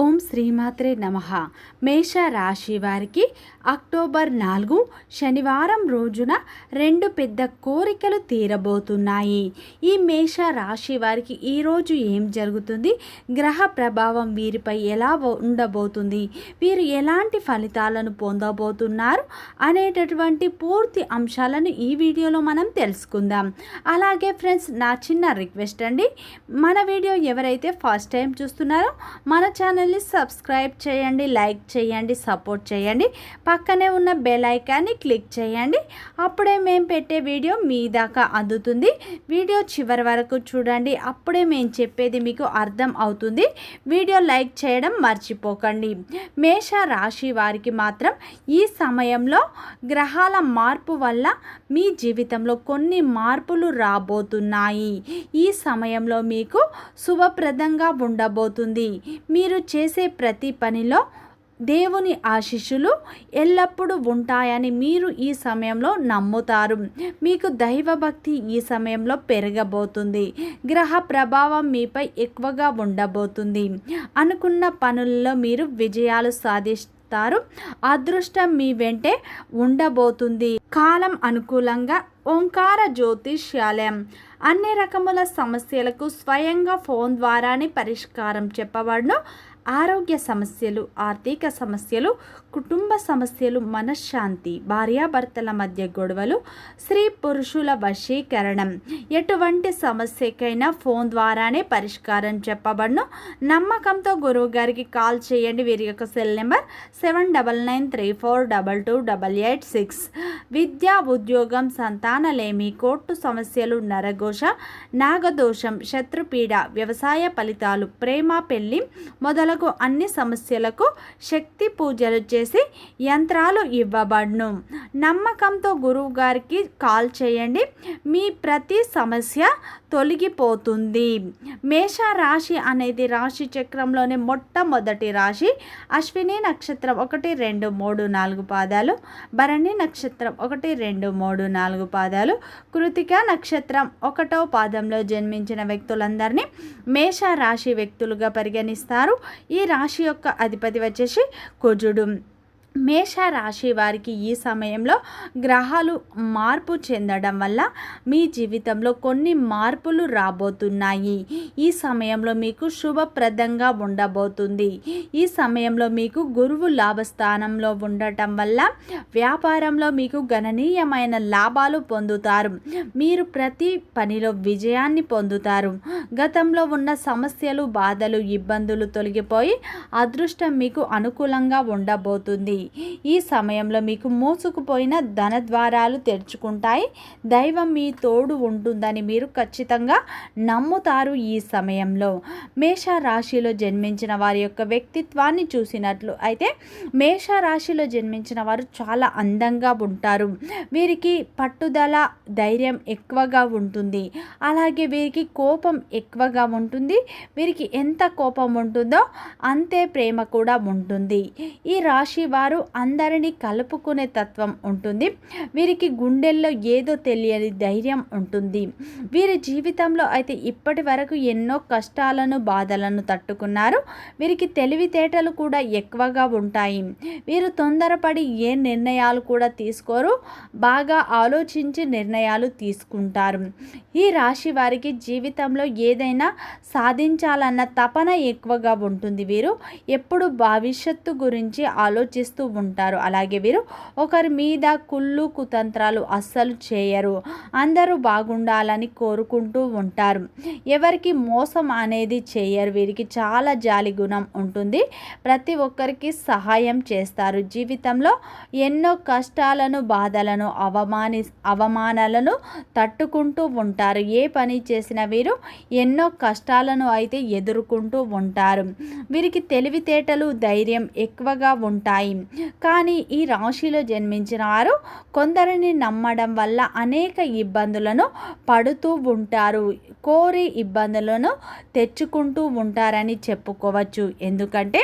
ఓం శ్రీమాత్రే నమ. మేష రాశి వారికి అక్టోబర్ నాలుగు శనివారం రోజున రెండు పెద్ద కోరికలు తీరబోతున్నాయి. ఈ మేష రాశి వారికి ఈరోజు ఏం జరుగుతుంది? గ్రహ ప్రభావం వీరిపై ఎలా ఉండబోతుంది? వీరు ఎలాంటి ఫలితాలను పొందబోతున్నారు? అనేటటువంటి పూర్తి అంశాలను ఈ వీడియోలో మనం తెలుసుకుందాం. అలాగే ఫ్రెండ్స్ నా చిన్న రిక్వెస్ట్ అండి. మన వీడియో ఎవరైతే ఫస్ట్ టైం చూస్తున్నారో మన ఛానల్ ఛానల్ని సబ్స్క్రైబ్ చేయండి లైక్ చేయండి సపోర్ట్ చేయండి. పక్కనే ఉన్న బెల్ ఐకాన్ని క్లిక్ చేయండి. అప్పుడే మేము పెట్టే వీడియో మీ దాకా అందుతుంది. వీడియో చివరి వరకు చూడండి. అప్పుడే మేము చెప్పేది మీకు అర్థం అవుతుంది. వీడియో లైక్ చేయడం మర్చిపోకండి. మేష రాశి వారికి మాత్రం ఈ సమయంలో గ్రహాల మార్పు వల్ల మీ జీవితంలో కొన్ని మార్పులు రాబోతున్నాయి. ఈ సమయంలో మీకు శుభప్రదంగా ఉండబోతుంది. మీరు చేసే ప్రతి పనిలో దేవుని ఆశీస్సులు ఎల్లప్పుడూ ఉంటాయని మీరు ఈ సమయంలో నమ్ముతారు. మీకు దైవభక్తి ఈ సమయంలో పెరగబోతుంది. గ్రహ ప్రభావం మీపై ఎక్కువగా ఉండబోతుంది. అనుకున్న పనుల్లో మీరు విజయాలు సాధిస్తారు. అదృష్టం మీ వెంటే ఉండబోతుంది. కాలం అనుకూలంగా ఓంకార జ్యోతిష్యాలయం. అన్ని రకముల సమస్యలకు స్వయంగా ఫోన్ ద్వారానే పరిష్కారం చెప్పబడును. ఆరోగ్య సమస్యలు ఆర్థిక సమస్యలు కుటుంబ సమస్యలు మనశ్శాంతి భార్యాభర్తల మధ్య గొడవలు స్త్రీ పురుషుల వశీకరణం. ఎటువంటి సమస్యకైనా ఫోన్ ద్వారానే పరిష్కారం చెప్పబడును. నమ్మకంతో గురువు గారికి కాల్ చేయండి. వీరి యొక్క cell number seven double nine three four double two double eight six. విద్యా ఉద్యోగం సంతానలేమి కోర్టు సమస్యలు నరఘోష నాగదోషం శత్రుపీడ వ్యవసాయ ఫలితాలు ప్రేమ పెళ్ళి మొదలగు అన్ని సమస్యలకు శక్తి పూజలు చేసి యంత్రాలు ఇవ్వబడును. నమ్మకంతో గురువు గారికి కాల్ చేయండి. మీ ప్రతి సమస్య తొలగిపోతుంది. మేష రాశి అనేది రాశి చక్రంలోనే మొట్టమొదటి రాశి. అశ్విని నక్షత్రం ఒకటి రెండు మూడు నాలుగు పాదాలు. భరణి నక్షత్రం ఒకటి రెండు మూడు నాలుగు పాదాలు. కృతిక నక్షత్రం ఒకటో పాదంలో జన్మించిన వ్యక్తులందరినీ మేష రాశి వ్యక్తులుగా పరిగణిస్తారు. ఈ రాశి యొక్క అధిపతి వచ్చేసి కుజుడు. మేష రాశి వారికి ఈ సమయంలో గ్రహాలు మార్పు చెందడం వల్ల మీ జీవితంలో కొన్ని మార్పులు రాబోతున్నాయి. ఈ సమయంలో మీకు శుభప్రదంగా ఉండబోతుంది. ఈ సమయంలో మీకు గురువు లాభస్థానంలో ఉండటం వల్ల వ్యాపారంలో మీకు గణనీయమైన లాభాలు పొందుతారు. మీరు ప్రతి పనిలో విజయాన్ని పొందుతారు. గతంలో ఉన్న సమస్యలు బాధలు ఇబ్బందులు తొలగిపోయి అదృష్టం మీకు అనుకూలంగా ఉండబోతుంది. ఈ సమయంలో మీకు మూసుకుపోయిన ధన ద్వారాలు తెరుచుకుంటాయి. దైవం మీ తోడు ఉంటుందని మీరు ఖచ్చితంగా నమ్ముతారు ఈ సమయంలో. మేష రాశిలో జన్మించిన వారి యొక్క వ్యక్తిత్వాన్ని చూసినట్లు అయితే మేష రాశిలో జన్మించిన వారు చాలా అందంగా ఉంటారు. వీరికి పట్టుదల ధైర్యం ఎక్కువగా ఉంటుంది. అలాగే వీరికి కోపం ఎక్కువగా ఉంటుంది. వీరికి ఎంత కోపం ఉంటుందో అంతే ప్రేమ కూడా ఉంటుంది. ఈ రాశి వారు అందరినీ కలుపుకునే తత్వం ఉంటుంది. వీరికి గుండెల్లో ఏదో తెలియని ధైర్యం ఉంటుంది. వీరి జీవితంలో అయితే ఇప్పటి వరకు ఎన్నో కష్టాలను బాధలను తట్టుకున్నారు. వీరికి తెలివితేటలు కూడా ఎక్కువగా ఉంటాయి. వీరు తొందరపడి ఏ నిర్ణయాలు కూడా తీసుకోరు. బాగా ఆలోచించి నిర్ణయాలు తీసుకుంటారు. ఈ రాశి వారికి జీవితంలో ఏదైనా సాధించాలన్న తపన ఎక్కువగా ఉంటుంది వీరు. ఎప్పుడు భవిష్యత్తు గురించి ఆలోచిస్తూ ఉంటారు. అలాగే వీరు ఒకరి మీద కుళ్ళు కుతంత్రాలు అస్సలు చేయరు. అందరూ బాగుండాలని కోరుకుంటూ ఉంటారు. ఎవరికి మోసం అనేది చేయరు. వీరికి చాలా జాలి గుణం ఉంటుంది. ప్రతి ఒక్కరికి సహాయం చేస్తారు. జీవితంలో ఎన్నో కష్టాలను బాధలను అవమాని అవమానాలను తట్టుకుంటూ ఉంటారు. ఏ పని చేసినా వీరు ఎన్నో కష్టాలను అయితే ఎదుర్కొంటూ ఉంటారు. వీరికి తెలివితేటలు ధైర్యం ఎక్కువగా ఉంటాయి. కానీ ఈ రాశిలో జన్మించిన వారు కొందరిని నమ్మడం వల్ల అనేక ఇబ్బందులను పడుతూ ఉంటారు. కోరి ఇబ్బందులను తెచ్చుకుంటూ ఉంటారని చెప్పుకోవచ్చు. ఎందుకంటే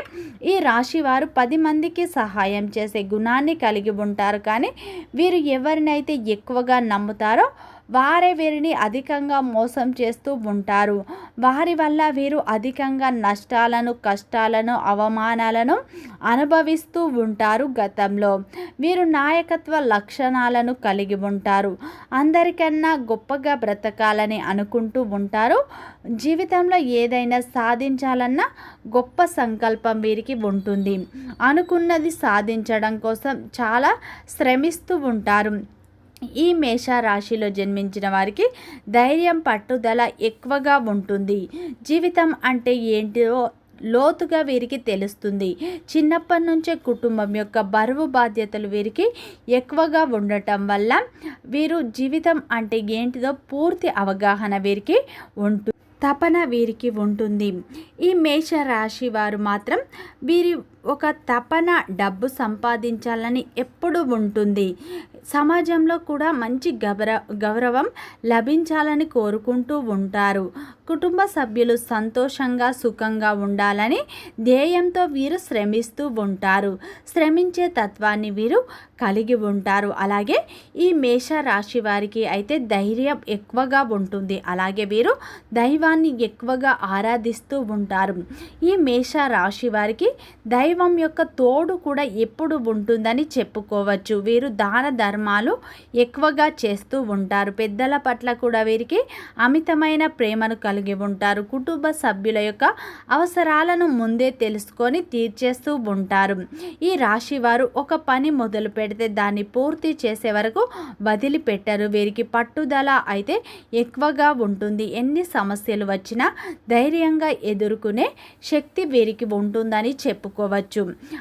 ఈ రాశి వారు పది మందికి సహాయం చేసే గుణాన్ని కలిగి ఉంటారు. కానీ వీరు ఎవరినైతే ఎక్కువగా నమ్ముతారో వారే వీరిని అధికంగా మోసం చేస్తూ ఉంటారు. వారి వల్ల వీరు అధికంగా నష్టాలను కష్టాలను అవమానాలను అనుభవిస్తూ ఉంటారు గతంలో. వీరు నాయకత్వ లక్షణాలను కలిగి ఉంటారు. అందరికన్నా గొప్పగా బ్రతకాలని అనుకుంటూ ఉంటారు. జీవితంలో ఏదైనా సాధించాలన్న గొప్ప సంకల్పం వీరికి ఉంటుంది. అనుకున్నది సాధించడం కోసం చాలా శ్రమిస్తూ ఉంటారు. ఈ మేష రాశిలో జన్మించిన వారికి ధైర్యం పట్టుదల ఎక్కువగా ఉంటుంది. జీవితం అంటే ఏంటో లోతుగా వీరికి తెలుస్తుంది. చిన్నప్పటి నుంచే కుటుంబం యొక్క బరువు బాధ్యతలు వీరికి ఎక్కువగా ఉండటం వల్ల వీరు జీవితం అంటే ఏంటిదో పూర్తి అవగాహన వీరికి ఉంటుంది తపన వీరికి ఉంటుంది. ఈ మేష రాశి వారు మాత్రం వీరి ఒక తపన డబ్బు సంపాదించాలని ఎప్పుడు ఉంటుంది. సమాజంలో కూడా మంచి గౌర గౌరవం లభించాలని కోరుకుంటూ ఉంటారు. కుటుంబ సభ్యులు సంతోషంగా సుఖంగా ఉండాలని ధ్యేయంతో వీరు శ్రమిస్తూ ఉంటారు. శ్రమించే తత్వాన్ని వీరు కలిగి ఉంటారు. అలాగే ఈ మేష రాశి వారికి అయితే ధైర్యం ఎక్కువగా ఉంటుంది. అలాగే వీరు దైవాన్ని ఎక్కువగా ఆరాధిస్తూ ఉంటారు. ఈ మేష రాశి వారికి దైవం యొక్క తోడు కూడా ఎప్పుడు ఉంటుందని చెప్పుకోవచ్చు. వీరు దాన ధర్మాలు ఎక్కువగా చేస్తూ ఉంటారు. పెద్దల పట్ల కూడా వీరికి అమితమైన ప్రేమను కలిగి ఉంటారు. కుటుంబ సభ్యుల యొక్క అవసరాలను ముందే తెలుసుకొని తీర్చేస్తూ ఉంటారు. ఈ రాశి వారు ఒక పని మొదలు పెడితే దాన్ని పూర్తి చేసే వరకు వదిలిపెట్టరు. వీరికి పట్టుదల అయితే ఎక్కువగా ఉంటుంది. ఎన్ని సమస్యలు వచ్చినా ధైర్యంగా ఎదుర్కొనే శక్తి వీరికి ఉంటుందని చెప్పుకోవచ్చు.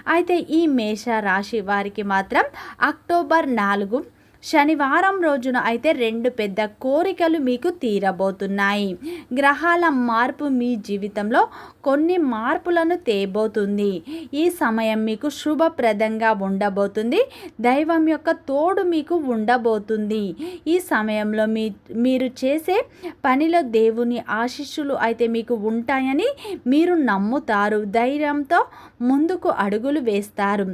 అయితే ఈ మేష రాశి వారికి మాత్రం అక్టోబర్ నాలుగు శనివారం రోజున అయితే రెండు పెద్ద కోరికలు మీకు తీరబోతున్నాయి. గ్రహాల మార్పు మీ జీవితంలో కొన్ని మార్పులను తేబోతుంది. ఈ సమయం మీకు శుభప్రదంగా ఉండబోతుంది. దైవం యొక్క తోడు మీకు ఉండబోతుంది. ఈ సమయంలో మీ మీరు చేసే పనిలో దేవుని ఆశీస్సులు అయితే మీకు ఉంటాయని మీరు నమ్ముతారు. ధైర్యంతో ముందుకు అడుగులు వేస్తారు.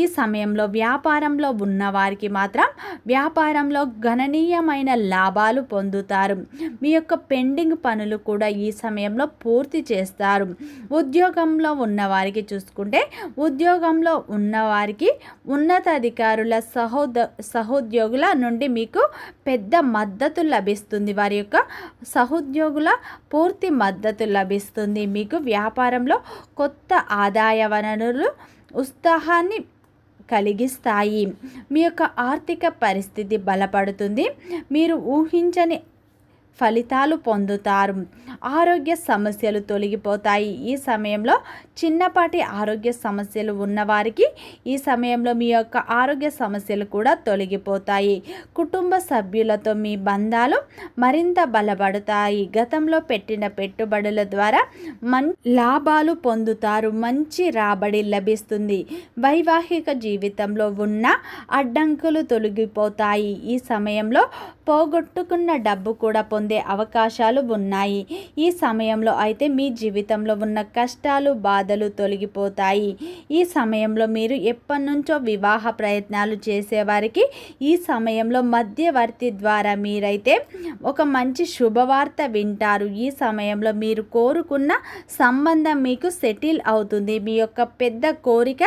ఈ సమయంలో వ్యాపారంలో ఉన్నవారికి మాత్రం వ్యాపారంలో గణనీయమైన లాభాలు పొందుతారు. మీ యొక్క పెండింగ్ పనులు కూడా ఈ సమయంలో పూర్తి చేస్తారు. ఉద్యోగంలో ఉన్నవారికి చూసుకుంటే ఉద్యోగంలో ఉన్నవారికి ఉన్నతాధికారుల సహోద సహోద్యోగుల నుండి మీకు పెద్ద మద్దతు లభిస్తుంది. వారి యొక్క సహోద్యోగుల పూర్తి మద్దతు లభిస్తుంది. మీకు వ్యాపారంలో కొత్త ఆదాయ వనరులు ఉత్సాహాన్ని కలిగిస్తాయి. మీ యొక్క ఆర్థిక పరిస్థితి బలపడుతుంది. మీరు ఊహించని ఫలితాలు పొందుతారు. ఆరోగ్య సమస్యలు తొలగిపోతాయి. ఈ సమయంలో చిన్నపాటి ఆరోగ్య సమస్యలు ఉన్నవారికి ఈ సమయంలో మీ యొక్క ఆరోగ్య సమస్యలు కూడా తొలగిపోతాయి. కుటుంబ సభ్యులతో మీ బంధాలు మరింత బలపడతాయి. గతంలో పెట్టిన పెట్టుబడుల ద్వారా మన్ లాభాలు పొందుతారు. మంచి రాబడి లభిస్తుంది. వైవాహిక జీవితంలో ఉన్న అడ్డంకులు తొలగిపోతాయి. ఈ సమయంలో పోగొట్టుకున్న డబ్బు కూడా పొందు పొందే అవకాశాలు ఉన్నాయి. ఈ సమయంలో అయితే మీ జీవితంలో ఉన్న కష్టాలు బాధలు తొలగిపోతాయి. ఈ సమయంలో మీరు ఎప్పటి నుంచో వివాహ ప్రయత్నాలు చేసేవారికి ఈ సమయంలో మధ్యవర్తి ద్వారా మీరైతే ఒక మంచి శుభవార్త వింటారు. ఈ సమయంలో మీరు కోరుకున్న సంబంధం మీకు సెటిల్ అవుతుంది. మీ యొక్క పెద్ద కోరిక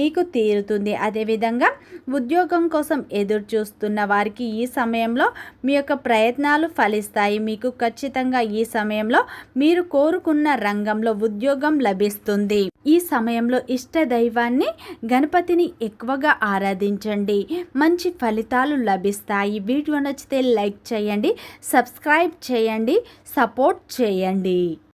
మీకు తీరుతుంది. అదేవిధంగా ఉద్యోగం కోసం ఎదురు చూస్తున్న వారికి ఈ సమయంలో మీ యొక్క ప్రయత్నాలు ఫలిస్తాయి. మీకు ఖచ్చితంగా ఈ సమయంలో మీరు కోరుకున్న రంగంలో ఉద్యోగం లభిస్తుంది. ఈ సమయంలో ఇష్ట దైవాన్ని గణపతిని ఎక్కువగా ఆరాధించండి. మంచి ఫలితాలు లభిస్తాయి. వీడియో నచ్చితే లైక్ చేయండి సబ్స్క్రైబ్ చేయండి సపోర్ట్ చేయండి.